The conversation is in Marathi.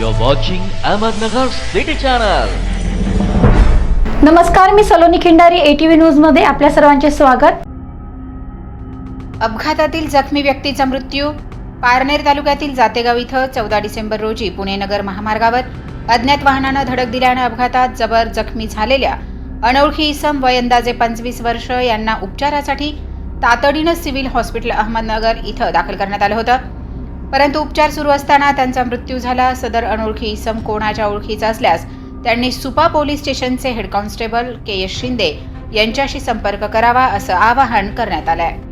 You're watching Ahmednagar City Channel. नमस्कार मी सलोनी खिंडारी एटीव्ही न्यूजमध्ये आपल्या सर्वांचे स्वागत. अपघातातील जखमी व्यक्तीचा मृत्यू पारनेर तालुक्यातील जातेगाव इथं चौदा डिसेंबर रोजी पुणे नगर महामार्गावर. अज्ञात वाहनानं धडक दिल्यानं अपघातात जबर जखमी झालेल्या अनोळखी इसम वय अंदाजे पंचवीस वर्ष यांना उपचारासाठी तातडीनं सिव्हिल हॉस्पिटल अहमदनगर इथं दाखल करण्यात आलं होतं. परंतु उपचार सुरू असताना त्यांचा मृत्यू झाला. सदर अनोळखी इसम कोणाच्या ओळखीचा असल्यास त्यांनी सुपा पोलीस स्टेशनचे head constable K S Shinde यांच्याशी संपर्क करावा असं आवाहन करण्यात आलं आहे